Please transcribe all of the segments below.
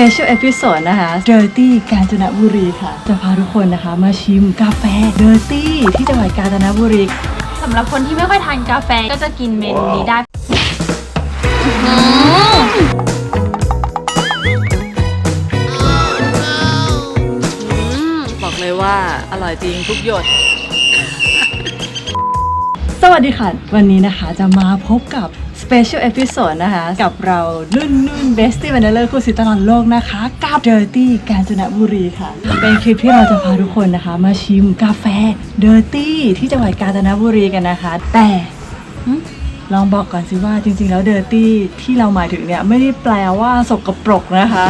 Special Episode นะคะ Dirty กาญจนบุรีค่ะ จะพาทุกคนนะคะ มาชิมกาแฟ Dirty ที่จังหวัดกาญจนบุรี สำหรับคนที่ไม่ค่อยทานกาแฟก็จะกินเมนูนี้ได้บอกเลยว่าอร่อยจริงทุกหยด สวัสดีค่ะ วันนี้นะคะจะมาพบกับ Special Episode นะคะ กับเรานุ่นนุ่นเบสตี้แมนเดอร์คู่สิตลอดโลกนะคะ กับ Dirty กาญจนบุรีค่ะ เป็นคลิปที่เราจะพาทุกคนนะคะ มาชิมกาแฟ Dirty ที่จังหวัดกาญจนบุรีกันนะคะ แต่ ลองบอกก่อนสิว่าจริงๆ แล้ว Dirty ที่เราหมายถึงเนี่ยไม่ได้แปลว่าสกปรกนะคะ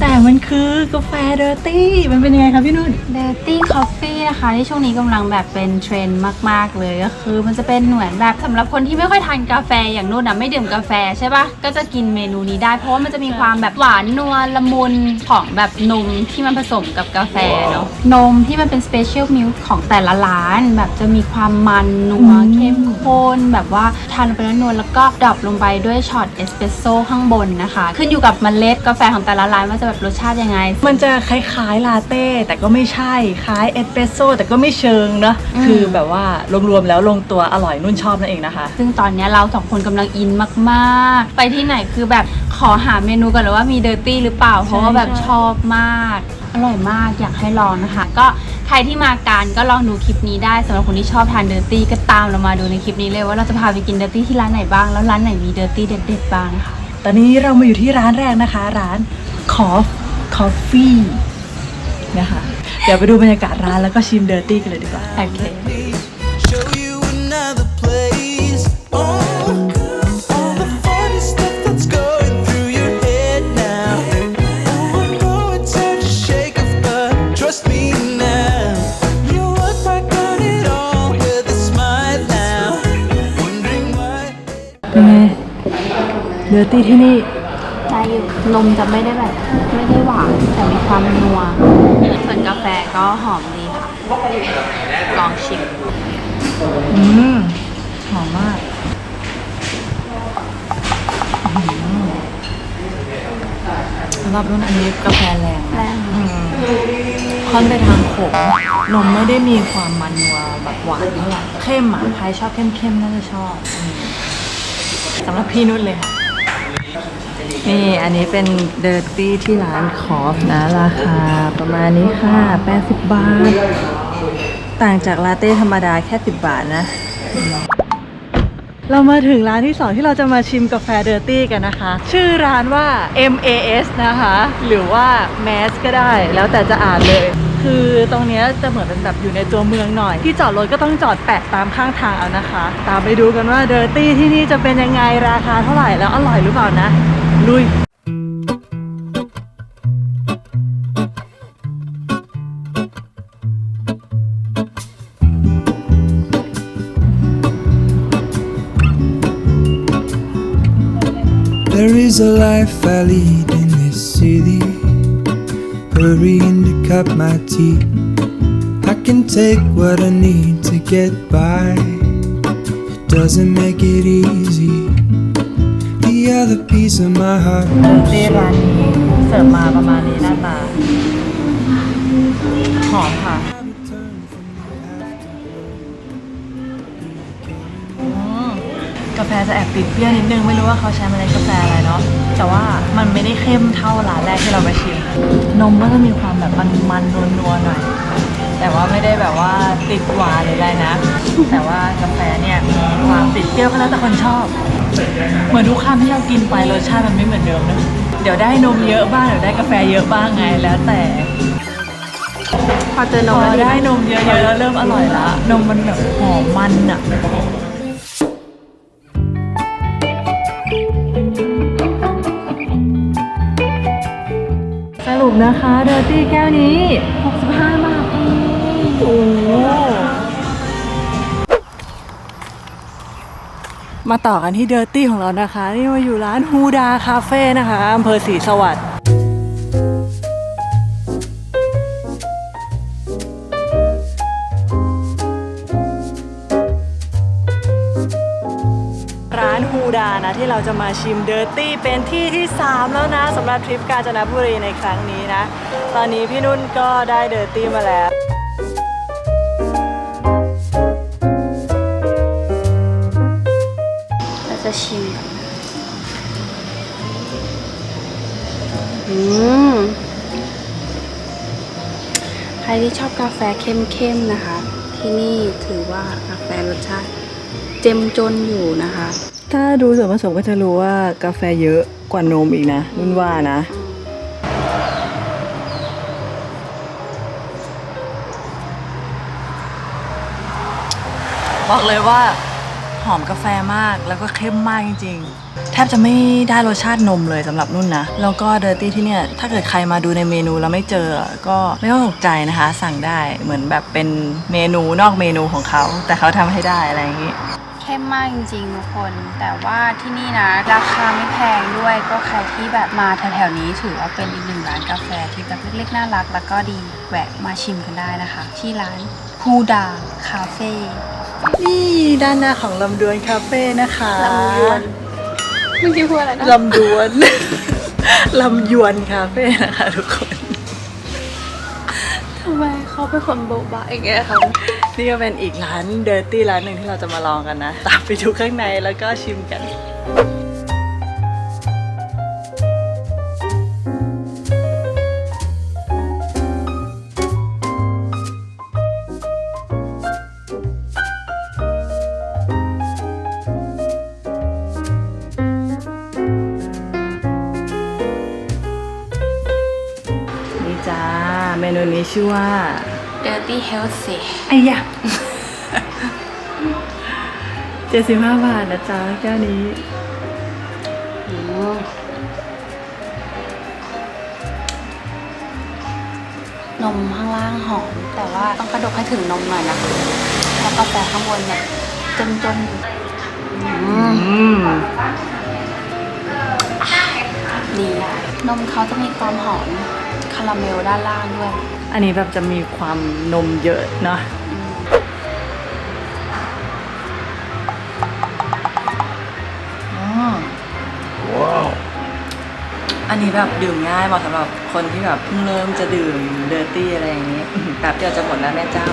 แต่มันคือกาแฟ Dirty มันเป็นยังไงคะพี่นุ่น Dirty Coffee นะคะที่ช่วงนี้กำลังแบบเป็นเทรนด์มากๆเลยก็คือมันจะเป็นเหมือนแบบสำหรับคนที่ไม่ค่อยทานกาแฟอย่างนุ่นอะไม่ดื่มกาแฟใช่ปะก็จะกินเมนูนี้ได้ เพราะว่ามันจะมีความแบบหวานนัวละมุนของแบบนมที่มันผสมกับกาแฟเนาะนมที่มันเป็น Special Milk ของแต่ละร้าน แบบจะมีความมันนัวอืมเข้มข้นแบบว่าทานลงไปแล้วนวลแล้วก็ดรอปลงไปด้วยช็อตเอสเปรสโซ่ข้างบนนะคะ ขึ้นอยู่กับเมล็ดกาแฟของแต่ละร้านว่าจะแบบรสชาติยังไง มันจะคล้ายๆลาเต้แต่ก็ไม่ใช่คล้ายเอสเปรสโซ่แต่ก็ไม่เชิงเนอะอืมคือแบบว่ารวมๆแล้วลงตัวอร่อยนุ่นชอบนั่นเองนะคะ ซึ่งตอนเนี้ยเราสองคนกำลังอินมากๆ ไปที่ไหนคือแบบขอหาเมนูก่อนเลยว่ามีเดอร์ตี้หรือเปล่าเพราะว่าแบบใช่ชอบมากอร่อยมากอยากให้ลองนะคะ ก็ ใครที่มาการก็ลองดูคลิปนี้ได้สำหรับคนที่ชอบทานเดอร์ตี้ก็ตามเรามาดูในคลิปนี้เลยว่าเราจะพาไปกินเดอร์ตี้ที่ร้านไหนบ้าง แล้วร้านไหนมีเดอร์ตี้เด็ดๆบ้างนะคะตอนนี้เรามาอยู่ที่ร้านแรกนะคะ ร้านคอฟคอฟฟี่นะคะ เดี๋ยวไปดูบรรยากาศร้านแล้วก็ชิมเดอร์ตี้กันเลยดีกว่า โอเค เดอร์ตี้ที่นี่ได้อยู่นมจะไม่ได้แบบไม่ได้หวานแต่มีความนัวส่วนกาแฟก็หอมดีค่ะ ลองชิม อืม หอมมากอื้อหือสำหรับรุ่นอันนี้กาแฟแรงนะแรงอืมค่อนไปทางขมนมไม่ได้มีความมันนัวแบบหวานเท่าไหร่เข้มอะใครชอบเข้มๆน่าจะชอบอืมสำหรับพี่นุ่นเลยค่ะ นี่อันนี้เป็นเดอร์ตี้ที่ร้านคอฟนะ ราคาประมาณนี้ค่ะ 80 บาท ต่างจากลาเต้ธรรมดาแค่ 10 บาทนะ เรามาถึงร้านที่ 2 ที่เราจะมาชิมกาแฟเดอร์ตี้กันนะคะ ชื่อร้านว่า MAS นะคะ หรือว่า MAS ก็ได้ แล้วแต่จะอ่านเลยคือตรงนี้จะเหมือนเป็นแบบอยู่ในตัวเมืองหน่อย ที่จอดรถก็ต้องจอดแปะตามข้างทางเอานะคะ ตามไปดูกันว่าเดอร์ตี้ที่นี่จะเป็นยังไงราคาเท่าไหร่แล้วอร่อยหรือเปล่านะ ลุย There is a life I lead in this city. Hurrying to cut my teeth. I can take what I need to get by. It doesn't make it easy. The other piece of my heart เดอร์ตี้ร้านนี้เสิร์ฟมาประมาณนี้หน้าตา หอมค่ะอืมกาแฟจะแอบติดเปรี้ยวนิดนึง ไม่รู้ว่าเขาใช้เมล็ดกาแฟอะไรเนาะแต่ว่ามันไม่ได้เข้มเท่าร้านแรกที่เราไปชิม นมก็จะมีความแบบมันมันนัวนัวๆหน่อย แต่ว่าไม่ได้แบบว่าติดหวานหรืออะไรนะ แต่ว่ากาแฟเนี่ยมีความติด เปรี้ยวก็แล้วแต่คนชอบ เหมือนทุกคำที่เรากินไปรสชาติมันไม่เหมือนเดิมนะเดี๋ยวได้นมเยอะบ้างเดี๋ยวได้กาแฟเยอะบ้างไงแล้วแต่พอเจอนพมอแล้วได้นมเยอะๆแล้วเริ่มอร่อยละ นมมันแบบหอมมันอะสรุปนะคะเดอร์ตี้แก้วนี้ 65 บาทเอง มาต่อกันที่เดอร์ตี้ของเรานะคะ นี่มาอยู่ร้านฮูดาคาเฟ่นะคะอำเภอศรีสวัสดิ์ร้านฮูดานะที่เราจะมาชิมเดอร์ตี้เป็นที่ที่ 3 แล้วนะสำหรับทริปกาญจนบุรีในครั้งนี้นะ ตอนนี้พี่นุ่นก็ได้เดอร์ตี้มาแล้ว อืมใครที่ชอบกาแฟเข้มๆนะคะ ที่นี่ถือว่ากาแฟรสชาติเจ็มจนอยู่นะคะ ถ้าดูส่วนผสมก็จะรู้ว่ากาแฟเยอะกว่านมอีกนะนุ่นว่านะบอกเลยว่า หอมกาแฟมากแล้วก็เข้มมากจริงๆ แทบจะไม่ได้รสชาตินมเลยสำหรับนุ่นนะ แล้วก็เดอร์ตี้ที่เนี่ย ถ้าเกิดใครมาดูในเมนูแล้วไม่เจอ ก็ไม่ต้องตกใจนะคะ สั่งได้เหมือนแบบเป็นเมนูนอกเมนูของเขา แต่เขาทำให้ได้อะไรอย่างนี้เข้มมากจริงๆทุกคน แต่ว่าที่นี่นะ ราคาไม่แพงด้วยก็ใครที่แบบมาแถวๆนี้ถือว่าเป็นอีกหนึ่งร้านกาแฟที่แบบเล็กๆน่ารัก แล้วก็ดีแวะมาชิมกันได้นะคะ ที่ร้าน ฮูดาคาเฟ่นี่ด้านหน้าของลำดวนคาเฟ่นะคะลำยวนมึงจะพูดอะไรนะลำดวนลำยวนคาเฟ่นะคะทุกคนทำไมเขาเป็นคนโบ๊ะบะอย่างเงี้ยคะนี่ก็เป็นอีกร้านเดอร์ตี้ร้านหนึ่งที่เราจะมาลองกันนะ ตามไปดูข้างในแล้วก็ชิมกัน จ้า เมนูนี้ชื่อว่า Dirty Healthy ไอ้ยะเจ็ดสิบห้าบาทนะจ๊ะแก้วนี้อืมนมข้างล่างหอม แต่ว่าต้องกระดกให้ถึงนมหน่อยนะเพราะกาแฟข้างบนเนี่ยจนจนๆอยู่อืมอืมดีอะนมเขาจะมีความหอม คาราเมลด้านล่างด้วยอันนี้แบบจะมีความนมเยอะเนาะอ๋ออันนี้แบบดื่มง่ายเหมาะสำหรับคนที่แบบเพิ่งเริ่มจะดื่มเดอร์ตี้อะไรอย่างนี้อื้อหือแป๊บเดียวจะหมดแล้วแม่เจ้า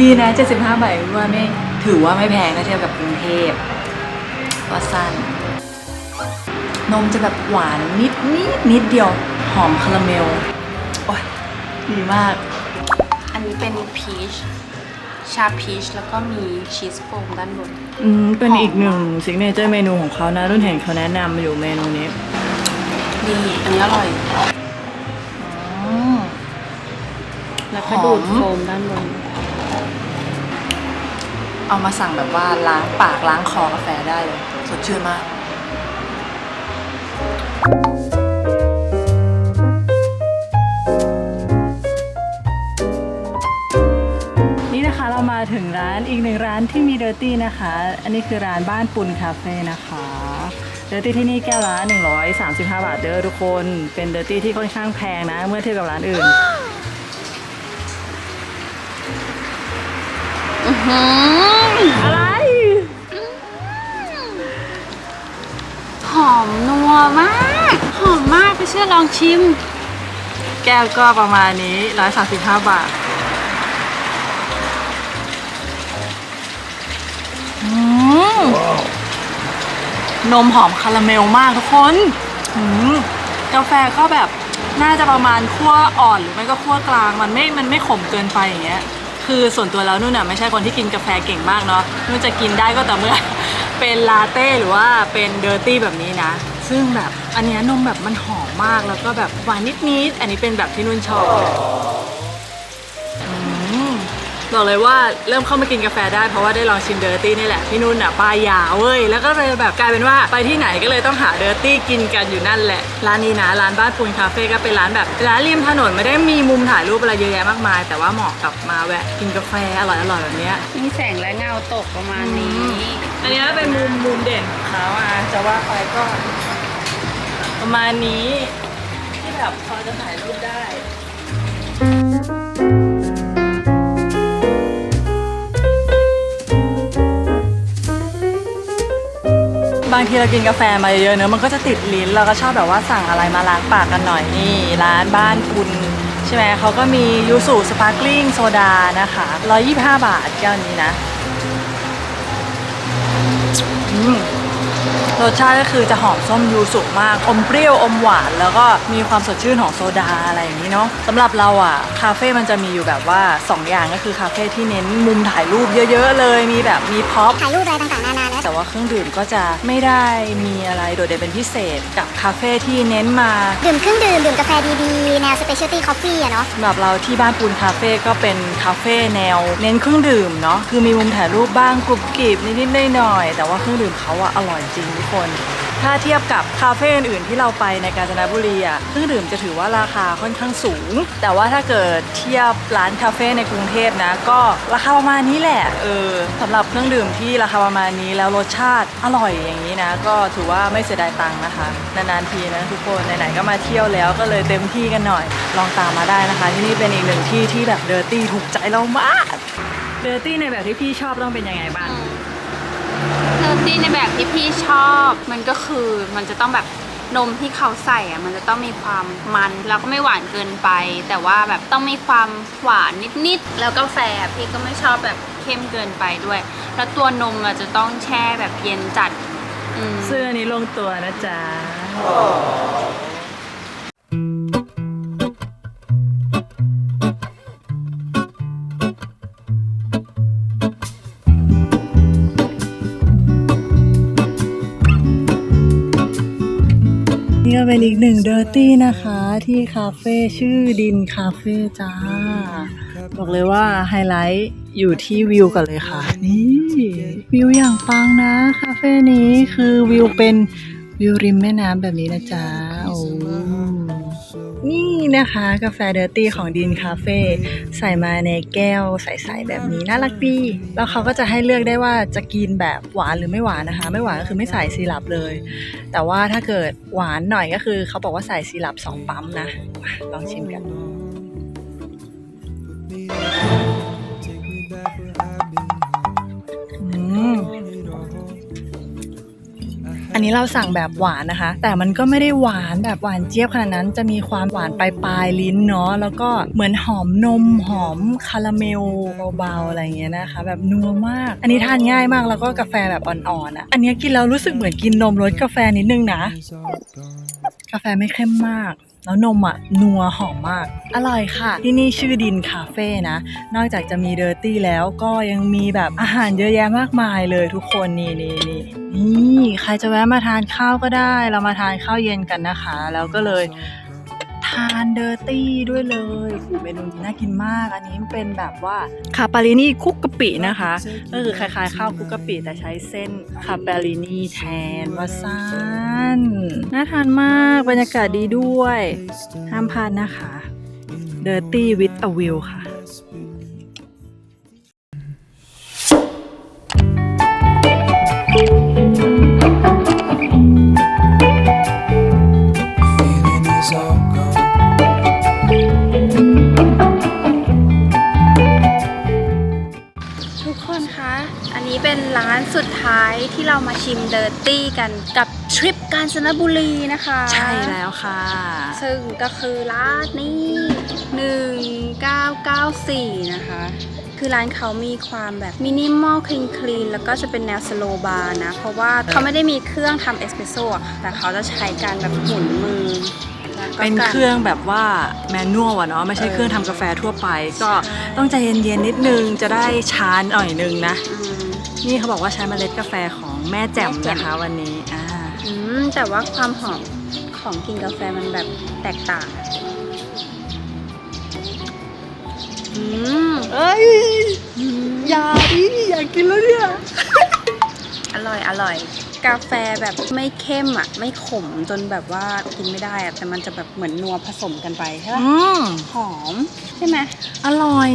ดีนะ 75บาทว่าไม่ถือว่าไม่แพงถ้าเทียบกับกรุงเทพก็สั้น นมจะแบบหวานนิดนิดนิดเดียวห อมคาราเมล โอ้ยดีมาก อันนี้เป็นพีช ชาพีช แล้วก็มีชีสโฟมด้านบน อืม เป็นอีกหนึ่งซิกเนเจอร์เมนูของเขานะรุ่นเห็นเขาแนะนำอยู่เมนูนี้ ดีอันนี้อร่อยอ๋อแล้วก็ดูดหอมโฟมด้านบน เอามาสั่งแบบว่าล้างปากล้างคอกาแฟได้เลย สดชื่นมากนี่ ถึงร้านอีกหนึ่งร้านที่มีเดอร์ตี้นะคะ อันนี้คือร้านบ้านปุนคาเฟ่นะคะเดอร์ตี้ที่นี่แก้วละ135 บาทเด้อทุกคน เป็นเดอร์ตี้ที่ค่อนข้างแพงนะ เมื่อเทียบกับร้านอื่นอะไรหอมนัวมาก หอมมากไปเชื่อลองชิม แก้วก็ประมาณนี้ 135 บาท อืมนมหอมคาราเมลมากทุกคนอืมกาแฟก็แบบน่าจะประมาณคั่วอ่อนหรือไม่ก็คั่วกลาง มันไม่ มันไม่ขมเกินไปอย่างเงี้ย คือส่วนตัวแล้วนุ่นน่ะไม่ใช่คนที่กินกาแฟเก่งมากเนาะ นุ่นจะกินได้ก็แต่เมื่อ เป็นลาเต้หรือว่าเป็นเดอร์ตี้แบบนี้นะ ซึ่งแบบอันเนี้ยนมแบบมันหอมมากแล้วก็แบบหวานนิดๆ อันนี้เป็นแบบที่นุ่นชอบ บอกเลยว่าเริ่มเข้ามากินกาแฟได้เพราะว่าได้ลองชิมเดอร์ตี้นี่แหละพี่นุ่นอะป้ายยาเว้ยแล้วก็เลยแบบกลายเป็นว่าไปที่ไหนก็เลยต้องหาเดอร์ตี้กินกันอยู่นั่นแหละร้านนี้นะร้านบ้านปูนคาเฟ่ก็เป็นร้านแบบร้านริมถนนไม่ได้มีมุมถ่ายรูปอะไรเยอะแยะมากมาย แต่ว่าเหมาะกับมาแวะกินกาแฟอร่อยๆแบบเนี้ยมีแสงและเงาตกประมาณนี้ อันนี้เป็นมุมมุมเด่นของเขาอะจะว่าไปก็ ประมาณนี้ที่แบบพอจะถ่ายรูปได้างทีเรากินกาแฟมาเยอะๆเนอะมันก็จะติดลิ้นเราก็ชอบแบบว่าสั่งอะไรมาล้างปากกันหน่อยนี่ร้านบ้านคุณใช่ไหมเขาก็มียูสุสปาร์กลิงโซดานะคะ125 บาทแก้วนี้นะรสชาติก็คือจะหอมส้มยูสุมาก อมเปรี้ยวอมหวาน แล้วก็มีความสดชื่นของโซดาอะไรอย่างนี้เนาะสำหรับเราอะ คาเฟ่มันจะมีอยู่แบบว่า 2 อย่างก็คือคาเฟ่ที่เน้นมุมถ่ายรูปเยอะ ๆ เลยมีแบบมีพ็อปถ่ายรูปอะไรต่างๆนานาเนอะ แต่ว่าเครื่องดื่มก็จะไม่ได้มีอะไรโดดเด่นเป็นพิเศษกับคาเฟ่ที่เน้นมาดื่มเครื่องดื่มดื่มกาแฟดีๆ แนว specialty coffee อะเนาะสำหรับเราที่บ้านปูนคาเฟ่ก็เป็นคาเฟ่แนว เน้นเครื่องดื่มเนาะคือมีมุมถ่ายรูปบ้างกรุบกริบนิดๆหน่อยๆแต่ว่าเครื่องดื่มเขาอะอร่อยจริงทุกคน ถ้าเทียบกับคาเฟ่อื่นๆที่เราไปในกาญจนบุรีอะเครื่องดื่มจะถือว่าราคาค่อนข้างสูง แต่ว่าถ้าเกิดเทียบร้านคาเฟ่ในกรุงเทพนะ ก็ราคาประมาณนี้แหละเออสำหรับเครื่องดื่มที่ราคาประมาณนี้แล้วรสชาติอร่อยอย่างนี้นะ ก็ถือว่าไม่เสียดายตังค์นะคะ นานๆทีนะทุกคนไหนๆก็มาเที่ยวแล้วก็เลยเต็มที่กันหน่อย ลองตามมาได้นะคะ ที่นี่เป็นอีกหนึ่งที่ที่แบบเดอร์ตี้ถูกใจเรามากเดอร์ตี้ในแบบที่พี่ชอบต้องเป็นยังไงบ้าง เนื้อตีในแบบที่พี่ชอบ มันก็คือมันจะต้องแบบนมที่เขาใส่อะมันจะต้องมีความมันแล้วก็ไม่หวานเกินไป แต่ว่าแบบต้องมีความหวานนิดๆแล้วกาแฟพี่ก็ไม่ชอบแบบเข้มเกินไปด้วย แล้วตัวนมอะจะต้องแช่แบบเย็นจัดอืม เสื้อนี้ลงตัวนะจ๊ะ นี่ก็เป็นอีกหนึ่งเดอร์ตี้นะคะ ที่คาเฟ่ชื่อดินคาเฟ่จ้า บอกเลยว่าไฮไลท์อยู่ที่วิวกันเลยค่ะ นี่วิวอย่างปังนะ คาเฟ่นี้คือวิวเป็นวิวริมแม่น้ำแบบนี้นะจ๊ะโอ้ นี่นะคะกาแฟเดอร์ตี้ของดินคาเฟ่ใส่มาในแก้วใสๆแบบนี้น่ารักดีแล้วเขาก็จะให้เลือกได้ว่าจะกินแบบหวานหรือไม่หวานนะคะ ไม่หวานก็คือไม่ใส่ซีรัปเลย แต่ว่าถ้าเกิดหวานหน่อยก็คือเขาบอกว่าใส่ซีรัปสองปั๊มนะลองชิมกันอืม อันนี้เราสั่งแบบหวานนะคะ แต่มันก็ไม่ได้หวานแบบหวานเจี๊ยบขนาดนั้น จะมีความหวานปลายปลิ้นเนาะแล้วก็เหมือนหอมนมหอมคาราเมลเบาๆอะไรเงี้ยนะคะ แบบนัวมาก อันนี้ทานง่ายมากแล้วก็กาแฟแบบอ่อนๆอะอันนี้กินแล้วรู้สึกเหมือนกินนมรสกาแฟนิดนึงนะ กาแฟไม่เข้มมาก แล้วนมอะนัวหอมมาก อร่อยค่ะ ที่นี่ชื่อดินคาเฟ่นะ นอกจากจะมีเดอร์ตี้แล้วก็ยังมีแบบอาหารเยอะแยะมากมายเลยทุกคนนี่นี่นี่นี่ใครจะแวะมาทานข้าวก็ได้ เรามาทานข้าวเย็นกันนะคะ แล้วก็เลย ทานเดอร์ตี้ด้วยเลยโอ้เมนูนี้น่ากินมาก อันนี้เป็นแบบว่าคาปารินี่คุกกะปินะคะก็คือคล้ายๆข้าวคุกกะปิแต่ใช้เส้นคาปารินี่แทนวาซานน่าทานมากบรรยากาศดีด้วย ห้ามพลาดนะคะ Dirty with a View ค่ะ เรามาชิมเดอร์ตี้กันกับทริปกาญจนบุรีนะคะ ใช่แล้วค่ะ ซึ่งก็คือร้านนี้ 1994 นะคะ คือร้านเขามีความแบบมินิมอลคลีนคลีนแล้วก็จะเป็นแนวสโลบาร์นะ เพราะว่าเขาไม่ได้มีเครื่องทำเอสเปรสโซ่อะค่ะแต่เขาจะใช้การแบบหมุนมือแล้วก็เป็นการเครื่องแบบว่าแมนนวลอะเนาะไม่ใช่เครื่องทำกาแฟทั่วไป ก็ต้องใจเย็นๆนิดนึงจะได้ชาหน่อยนึงนะอืม นี่เขาบอกว่าใช้เมล็ดกาแฟของแม่แจ่มแม่แจ่มนะคะวันนี้อ่าอืมแต่ว่าความหอมของกลิ่นกาแฟมันแบบแตกต่างอืมเอ้ยอย่าดิอยากกินแล้วเนี่ย อร่อยอร่อย กาแฟแบบไม่เข้มอะ ไม่ขมจนแบบว่ากินไม่ได้อะแต่มันจะแบบเหมือนนัวผสมกันไปใช่ปะอืมหอม ใช่ไหมอร่อย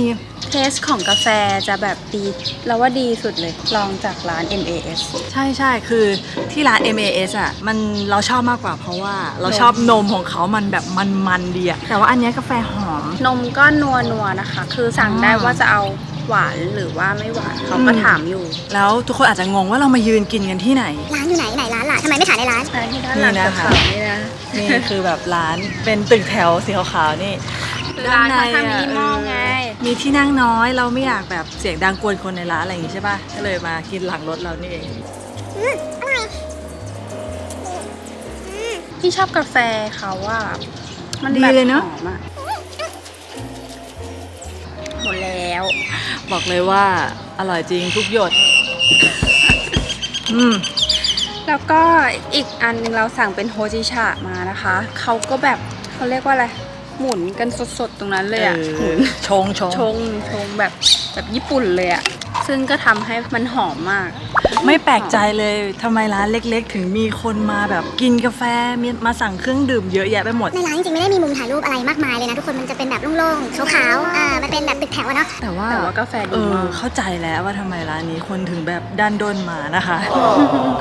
เทสของกาแฟจะแบบดีเราว่าดีสุดเลยลองจากร้าน MAS ใช่ใช่คือที่ร้าน MAS อะมันเราชอบมากกว่าเพราะว่าเราชอบนมของเขามันแบบมันๆดีอะแต่ว่าอันเนี้ยกาแฟหอม นมก็นัวนัวๆนะคะ คือสั่งได้อ่าว่าจะเอา หวานหรือว่าไม่หวานเขาก็ถามอยู่แล้วทุกคนอาจจะงงว่าเรามายืนกินกันที่ไหน ร้านอยู่ไหนไหนร้านล่ะทำไมไม่ถ่ายในร้านร้านที่ด้านหลังนี่จะนะคะขายนี่นะนี่คือแบบร้านเป็นตึกแถวสีขาวๆนี่ร้านค่อนข้างมินิมอลไง มีที่นั่งน้อยเราไม่อยากแบบเสียงดังกวนคนในร้านอะไรอย่างงี้ใช่ป่ะ ก็เลยมากินหลังรถเรานี่เองที่ชอบกาแฟเขาว่ามันดีแบบเลยเนอะหอมอะ หมดแล้ว บอกเลยว่าอร่อยจริงทุกหยด อืม แล้วก็อีกอันหนึงเราสั่งเป็นโฮจิชะมานะคะ เขาก็แบบเขาเรียกว่าอะไร หมุนกันสดๆตรงนั้นเลยอะเอหมุอนชงชงชงชงแบบแบบญี่ปุ่นเลยอะซึ่งก็ทำให้มันหอมมาก ไม่แปลกใจเลยทำไมร้านเล็ก ๆ ถึงมีคนมาแบบกินกาแฟมีมาสั่งเครื่องดื่มเยอะแยะไปหมด ในร้านจริงๆไม่ได้มีมุมถ่ายรูปอะไรมากมายเลยนะทุกคนมันจะเป็นแบบโล่งๆขาวๆอ่ามันเป็นแบบตึกแถวอะเนาะแต่ว่าแต่ว่ากาแฟเอดีอมากเข้าใจแล้วว่าทำไมร้านนี้คนถึงแบบดันด้นมานะคะ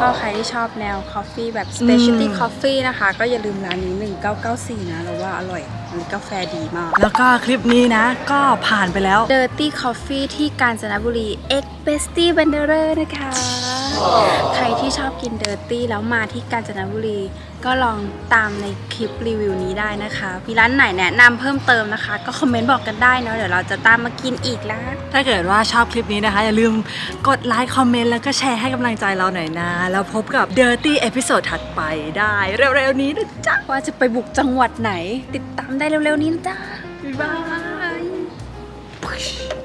ก็ใครที่ชอบแนว Coffee แบบ Specialty อืม Coffee นะคะ ก็อย่าลืมร้านนี้1994นะเราว่าอร่อยอันนี้ กาแฟดีมาก แล้วก็คลิปนี้นะ ก็ผ่านไปแล้ว Dirty Coffee ที่กาญจนบุรี X Bestie b a n d e r e r นะคะ ใครที่ชอบกิน Dirty แล้วมาที่กาญจนบุรี ก็ลองตามในคลิปรีวิวนี้ได้นะคะ มีร้านไหนแนะนำเพิ่มเติมนะคะ ก็คอมเมนต์บอกกันได้เนาะเดี๋ยวเราจะตามมากินอีกแล้วถ้าเกิดว่าชอบคลิปนี้นะคะ อย่าลืมกดไลค์คอมเมนต์แล้วก็แชร์ให้กำลังใจเราหน่อยนะ แล้วพบกับ Dirty เอพิโซดถัดไปได้เร็วๆนี้นะจ๊ะว่าจะไปบุกจังหวัดไหน ติดตามได้เร็วๆนี้นะจ้าบ๊ายบาย